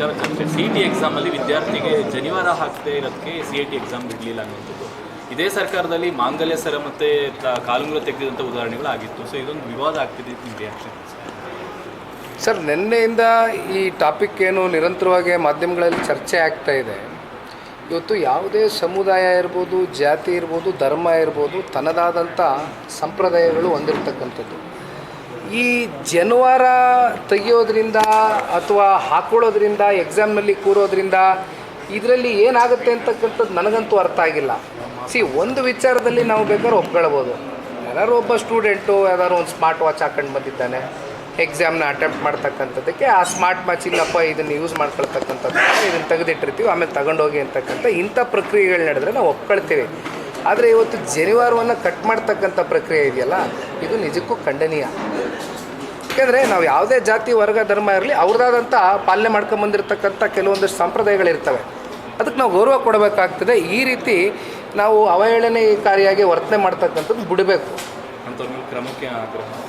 ವಿಚಾರ ಅಂದರೆ C T ಎಕ್ಸಾಮಲ್ಲಿ ವಿದ್ಯಾರ್ಥಿಗೆ ಜನಿವಾರ ಹಾಕದೇ ಇರೋದಕ್ಕೆ ಸಿ ಐ ಟಿ ಎಕ್ಸಾಮ್ ಬಿಡಲಿಲ್ಲ ಅನ್ನುವಂಥದ್ದು. ಇದೇ ಸರ್ಕಾರದಲ್ಲಿ ಮಾಂಗಲ್ಯ ಸರ ಮತ್ತು ಕಾಲುಂಗ್ರ ತೆಗೆದಂಥ ಉದಾಹರಣೆಗಳು ಆಗಿತ್ತು ಸೊ ಇದೊಂದು ವಿವಾದ ಆಗ್ತಿದೆ ನಿಮ್ಮ ರಿಯಾಕ್ಷನ್ ಸರ್, ನಿನ್ನೆಯಿಂದ ಈ ಟಾಪಿಕ್ ಏನು ನಿರಂತರವಾಗಿ ಮಾಧ್ಯಮಗಳಲ್ಲಿ ಚರ್ಚೆ ಆಗ್ತಾ ಇದೆ. ಇವತ್ತು ಯಾವುದೇ ಸಮುದಾಯ ಇರ್ಬೋದು, ಜಾತಿ ಇರ್ಬೋದು, ಧರ್ಮ ಇರ್ಬೋದು, ತನ್ನದಾದಂಥ ಸಂಪ್ರದಾಯಗಳು ಹೊಂದಿರತಕ್ಕಂಥದ್ದು. ಈ ಜನವಾರ ತೆಗಿಯೋದ್ರಿಂದ ಅಥವಾ ಹಾಕೊಳ್ಳೋದ್ರಿಂದ ಎಕ್ಸಾಮ್ನಲ್ಲಿ ಕೂರೋದ್ರಿಂದ ಇದರಲ್ಲಿ ಏನಾಗುತ್ತೆ ಅಂತಕ್ಕಂಥದ್ದು ನನಗಂತೂ ಅರ್ಥ ಆಗಿಲ್ಲ. ಸಿ ಒಂದು ವಿಚಾರದಲ್ಲಿ ನಾವು ಬೇಕಾದ್ರೆ ಒಪ್ಕೊಳ್ಬೋದು. ಯಾರು ಒಬ್ಬ ಸ್ಟೂಡೆಂಟು ಯಾವ್ದಾದ್ರು ಒಂದು ಸ್ಮಾರ್ಟ್ ವಾಚ್ ಹಾಕೊಂಡು ಬಂದಿದ್ದಾನೆ ಎಕ್ಸಾಮ್ನ ಅಟೆಂಪ್ಟ್ ಮಾಡ್ತಕ್ಕಂಥದ್ದಕ್ಕೆ, ಆ ಸ್ಮಾರ್ಟ್ ವಾಚ್ ಇಲ್ಲಪ್ಪ, ಇದನ್ನು ಯೂಸ್ ಮಾಡ್ಕೊಳ್ತಕ್ಕಂಥದ್ದು, ಇದನ್ನು ತೆಗೆದಿಟ್ಟಿರ್ತೀವಿ, ಆಮೇಲೆ ತಗೊಂಡೋಗಿ ಅಂತಕ್ಕಂಥ ಇಂಥ ಪ್ರಕ್ರಿಯೆಗಳು ನಡೆದ್ರೆ ನಾವು ಒಪ್ಕೊಳ್ತೀವಿ. ಆದರೆ ಇವತ್ತು ಜನಿವಾರವನ್ನು ಕಟ್ ಮಾಡ್ತಕ್ಕಂಥ ಪ್ರಕ್ರಿಯೆ ಇದೆಯಲ್ಲ ಇದು ನಿಜಕ್ಕೂ ಖಂಡನೀಯ. ಯಾಕೆಂದರೆ ನಾವು ಯಾವುದೇ ಜಾತಿ ವರ್ಗ ಧರ್ಮ ಇರಲಿ ಅವ್ರದ್ದಾದಂಥ ಪಾಲನೆ ಮಾಡ್ಕೊಂಬಂದಿರತಕ್ಕಂಥ ಕೆಲವೊಂದಷ್ಟು ಸಂಪ್ರದಾಯಗಳಿರ್ತವೆ. ಅದಕ್ಕೆ ನಾವು ಗೌರವ ಕೊಡಬೇಕಾಗ್ತದೆ. ಈ ರೀತಿ ನಾವು ಅವಹೇಳನಕಾರಿಯಾಗಿ ವರ್ತನೆ ಮಾಡ್ತಕ್ಕಂಥದ್ದು ಬಿಡಬೇಕು. ಕ್ರಮಕ್ಕೆ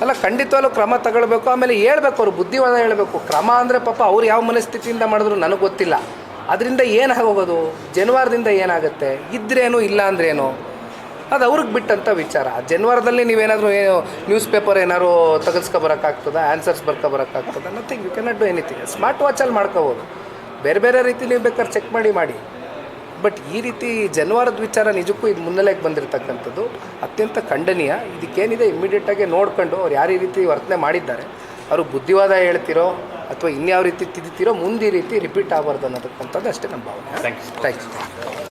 ಅಲ್ಲ ಖಂಡಿತವಾಗ್ಲೂ ಕ್ರಮ ತಗೊಳ್ಬೇಕು. ಆಮೇಲೆ ಹೇಳ್ಬೇಕು ಅವ್ರು ಬುದ್ಧಿವಾದ ಹೇಳಬೇಕು. ಕ್ರಮ ಅಂದರೆ ಪಾಪ ಅವ್ರು ಯಾವ ಮನಸ್ಥಿತಿಯಿಂದ ಮಾಡಿದ್ರು ನನಗೆ ಗೊತ್ತಿಲ್ಲ. ಅದರಿಂದ ಏನು ಆಗೋಗೋದು ಜನವಾರದಿಂದ ಏನಾಗುತ್ತೆ? ಇದ್ರೇನು ಇಲ್ಲ ಅಂದ್ರೇನು? ಅದು ಅವ್ರಿಗೆ ಬಿಟ್ಟಂಥ ವಿಚಾರ. ಜನವಾರದಲ್ಲಿ ನೀವೇನಾದರೂ ಏನು ನ್ಯೂಸ್ ಪೇಪರ್ ಏನಾದ್ರು ತೆಗೆಸ್ಕೊಬರೋಕ್ಕಾಗ್ತದ answers ಬರ್ಕೊಬರೋಕ್ಕಾಗ್ತದ nothing you can not do anything smart ವಾಚಲ್ಲಿ ಮಾಡ್ಕೋಬೋದು. ಬೇರೆ ಬೇರೆ ರೀತಿ ನೀವು ಬೇಕಾದ್ರೆ ಚೆಕ್ ಮಾಡಿ ಮಾಡಿ. ಬಟ್ ಈ ರೀತಿ ಜನವಾರದ ವಿಚಾರ ನಿಜಕ್ಕೂ ಇದು ಮುನ್ನೆಲೆಗೆ ಬಂದಿರತಕ್ಕಂಥದ್ದು ಅತ್ಯಂತ ಖಂಡನೀಯ. ಇದಕ್ಕೇನಿದೆ? ಇಮ್ಮಿಡಿಯೇಟಾಗಿ ನೋಡ್ಕೊಂಡು ಅವ್ರು ಯಾವ ರೀತಿ ವರ್ತನೆ ಮಾಡಿದ್ದಾರೆ? ಅವರು ಬುದ್ಧಿವಾದ ಹೇಳ್ತಿರೋ ಅಥವಾ ಇನ್ಯಾವ ರೀತಿ ತಿದ್ದಿತಿರೋ ಮುಂದೆ ಈ ರೀತಿ ರಿಪೀಟ್ ಆಗಬಾರ್ದು ಅನ್ನೋದಕ್ಕಂಥದ್ದು ಅಷ್ಟೇ ನಮ್ಮ ಭಾವನೆ. ಥ್ಯಾಂಕ್ ಯು ಥ್ಯಾಂಕ್ಸ್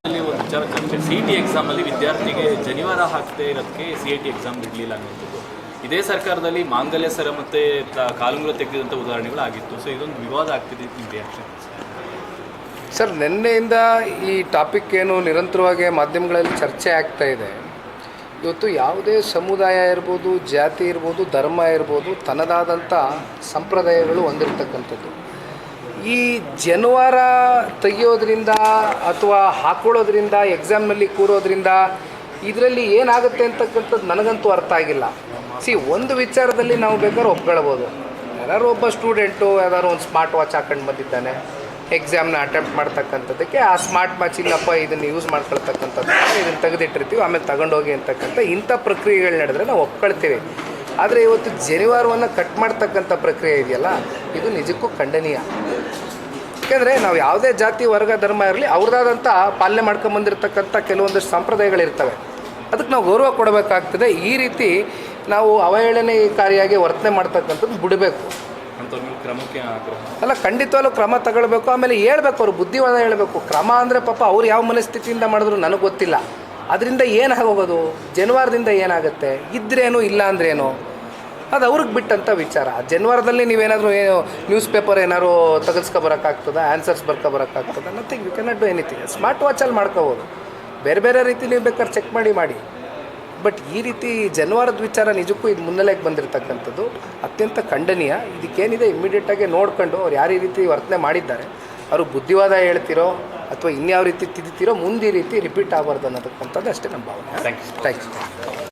ಅಲ್ಲಿ ಒಂದು ವಿಚಾರ ಚರ್ಚೆ. ಸಿ ಟಿ ಎಕ್ಸಾಮಲ್ಲಿ ವಿದ್ಯಾರ್ಥಿಗೆ ಜನಿವಾರ ಹಾಕದೇ ಇರೋದಕ್ಕೆ ಸಿ ಐ ಟಿ ಎಕ್ಸಾಮ್ ಬಿಡಲಿಲ್ಲ ಅನ್ನೋದು ಇದೇ ಸರ್ಕಾರದಲ್ಲಿ ಮಾಂಗಲ್ಯ ಸರ ಮತ್ತು ಕಾಲುಂಗುರ ತೆಗೆದಂಥ ಉದಾಹರಣೆಗಳು ಆಗಿತ್ತು ಸೊ ಇದೊಂದು ವಿವಾದ ಆಗ್ತಿದೆ ವಿದ್ಯಾರ್ಥಿ ರಿಯಾಕ್ಷನ್ ಸರ್ ನಿನ್ನೆಯಿಂದ ಈ ಟಾಪಿಕ್ ಏನು ನಿರಂತರವಾಗಿ ಮಾಧ್ಯಮಗಳಲ್ಲಿ ಚರ್ಚೆ ಆಗ್ತಾ ಇದೆ. ಇವತ್ತು ಯಾವುದೇ ಸಮುದಾಯ ಇರ್ಬೋದು, ಜಾತಿ ಇರ್ಬೋದು, ಧರ್ಮ ಇರ್ಬೋದು ತನ್ನದಾದಂಥ ಸಂಪ್ರದಾಯಗಳು ಹೊಂದಿರತಕ್ಕಂಥದ್ದು. ಈ ಜನವಾರ ತೆಗೆಯೋದ್ರಿಂದ ಅಥವಾ ಹಾಕೊಳ್ಳೋದ್ರಿಂದ ಎಕ್ಸಾಮ್ನಲ್ಲಿ ಕೂರೋದ್ರಿಂದ ಇದರಲ್ಲಿ ಏನಾಗುತ್ತೆ ಅಂತಕ್ಕಂಥದ್ದು ನನಗಂತೂ ಅರ್ಥ ಆಗಿಲ್ಲ. ಸಿ, ಒಂದು ವಿಚಾರದಲ್ಲಿ ನಾವು ಬೇಕಾದ್ರೆ ಒಪ್ಕೊಳ್ಬೋದು. ಯಾರು ಒಬ್ಬ ಸ್ಟೂಡೆಂಟು ಯಾವ್ದಾದ್ರು ಒಂದು ಸ್ಮಾರ್ಟ್ ವಾಚ್ ಹಾಕೊಂಡು ಬಂದಿದ್ದಾನೆ. ಎಕ್ಸಾಮ್ನ ಅಟೆಂಪ್ಟ್ ಮಾಡ್ತಕ್ಕಂಥದ್ದಕ್ಕೆ ಆ ಸ್ಮಾರ್ಟ್ ವಾಚ್ ಇಲ್ಲಪ್ಪ ಇದನ್ನು ಯೂಸ್ ಮಾಡ್ಕೊಳ್ತಕ್ಕಂಥದ್ದು. ಇದನ್ನು ತೆಗೆದಿಟ್ಟಿರ್ತೀವಿ, ಆಮೇಲೆ ತಗೊಂಡೋಗಿ ಅಂತಕ್ಕಂಥ ಇಂಥ ಪ್ರಕ್ರಿಯೆಗಳು ನಡೆದ್ರೆ ನಾವು ಒಪ್ಕೊಳ್ತೀವಿ. ಆದರೆ ಇವತ್ತು ಜನಿವಾರವನ್ನು ಕಟ್ ಮಾಡ್ತಕ್ಕಂಥ ಪ್ರಕ್ರಿಯೆ ಇದೆಯಲ್ಲ, ಇದು ನಿಜಕ್ಕೂ ಖಂಡನೀಯ. ಯಾಕೆಂದರೆ ನಾವು ಯಾವುದೇ ಜಾತಿ, ವರ್ಗ, ಧರ್ಮ ಇರಲಿ ಅವ್ರದ್ದಾದಂಥ ಪಾಲನೆ ಮಾಡ್ಕೊಂಬಂದಿರತಕ್ಕಂಥ ಕೆಲವೊಂದಷ್ಟು ಸಂಪ್ರದಾಯಗಳಿರ್ತವೆ ಅದಕ್ಕೆ ನಾವು ಗೌರವ ಕೊಡಬೇಕಾಗ್ತದೆ. ಈ ರೀತಿ ನಾವು ಅವಹೇಳನೆಕಾರಿಯಾಗಿ ವರ್ತನೆ ಮಾಡ್ತಕ್ಕಂಥದ್ದು ಬಿಡಬೇಕು. ಅಲ್ಲ, ಖಂಡಿತವಾಗ್ಲೂ ಕ್ರಮ ತಗೊಳ್ಬೇಕು, ಆಮೇಲೆ ಹೇಳ್ಬೇಕು ಅವ್ರು, ಬುದ್ಧಿವಾದ ಹೇಳಬೇಕು. ಕ್ರಮ ಅಂದರೆ ಪಾಪ ಅವ್ರು ಯಾವ ಮನಸ್ಥಿತಿಯಿಂದ ಮಾಡಿದ್ರು ನನಗೆ ಗೊತ್ತಿಲ್ಲ. ಅದರಿಂದ ಏನು ಹೋಗೋದು ಜನವಾರದಿಂದ ಏನಾಗುತ್ತೆ? ಇದ್ರೇನು, ಇಲ್ಲ ಅಂದ್ರೇನು? ಅದು ಅವ್ರಿಗೆ ಬಿಟ್ಟಂಥ ವಿಚಾರ. ಜನವಾರದಲ್ಲಿ ನೀವೇನಾದರೂ ಏನು ನ್ಯೂಸ್ ಪೇಪರ್ ಏನಾದ್ರು ತೆಗೆಸ್ಕೊಬರೋಕ್ಕಾಗ್ತದ answers ಬರ್ಕೊಬರೋಕ್ಕಾಗ್ತದ nothing you cannot do anything smart ವಾಚಲ್ಲಿ ಮಾಡ್ಕೋಬೋದು. ಬೇರೆ ಬೇರೆ ರೀತಿ ನೀವು ಬೇಕಾದ್ರೆ ಚೆಕ್ ಮಾಡಿ ಮಾಡಿ. ಬಟ್ ಈ ರೀತಿ ಜನವಾರದ ವಿಚಾರ ನಿಜಕ್ಕೂ ಇದು ಮುನ್ನೆಲೆಗೆ ಬಂದಿರತಕ್ಕಂಥದ್ದು ಅತ್ಯಂತ ಖಂಡನೀಯ. ಇದಕ್ಕೇನಿದೆ ಇಮ್ಮಿಡಿಯೇಟಾಗಿ ನೋಡ್ಕೊಂಡು ಅವ್ರು ಯಾವ ರೀತಿ ವರ್ತನೆ ಮಾಡಿದ್ದಾರೆ ಅವರು ಬುದ್ಧಿವಾದ ಹೇಳ್ತಿರೋ ಅಥವಾ ಇನ್ಯಾವ ರೀತಿ ತಿದ್ದಿರೋ ಮುಂದೆ ಈ ರೀತಿ ರಿಪೀಟ್ ಆಗಬಾರ್ದು ಅನ್ನೋದಕ್ಕಂಥದ್ದು ಅಷ್ಟೇ ನಮ್ಮ ಭಾವನೆ. Thank you thanks